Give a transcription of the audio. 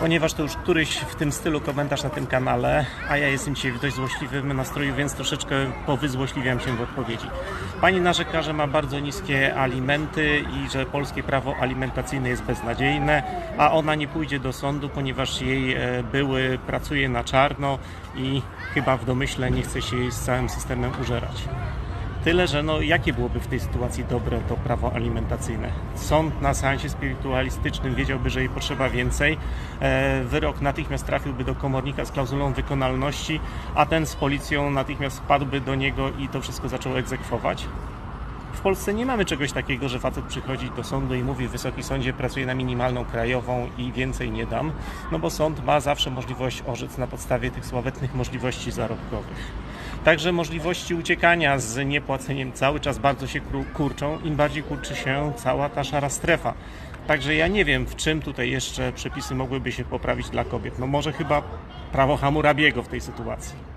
ponieważ to już któryś w tym stylu komentarz na tym kanale, a ja jestem dzisiaj w dość złośliwym nastroju, więc troszeczkę powyzłośliwiam się w odpowiedzi. Pani narzeka, że ma bardzo niskie alimenty i że polskie prawo alimentacyjne jest beznadziejne, a ona nie pójdzie do sądu, ponieważ jej e, były pracuje na czarno i chyba w domyśle nie chce się jej z całym systemem użerać. Tyle, że no, jakie byłoby w tej sytuacji dobre to prawo alimentacyjne? Sąd na seansie spirytualistycznym wiedziałby, że jej potrzeba więcej. E, wyrok natychmiast trafiłby do komornika z klauzulą wykonalności, a ten z policją natychmiast wpadłby do niego i to wszystko zaczął egzekwować. W Polsce nie mamy czegoś takiego, że facet przychodzi do sądu i mówi Wysoki Sądzie pracuję na minimalną krajową i więcej nie dam, no bo sąd ma zawsze możliwość orzec na podstawie tych sławetnych możliwości zarobkowych. Także możliwości uciekania z niepłaceniem cały czas bardzo się kurczą, im bardziej kurczy się cała ta szara strefa. Także ja nie wiem, w czym tutaj jeszcze przepisy mogłyby się poprawić dla kobiet. No może chyba prawo Hammurabiego w tej sytuacji.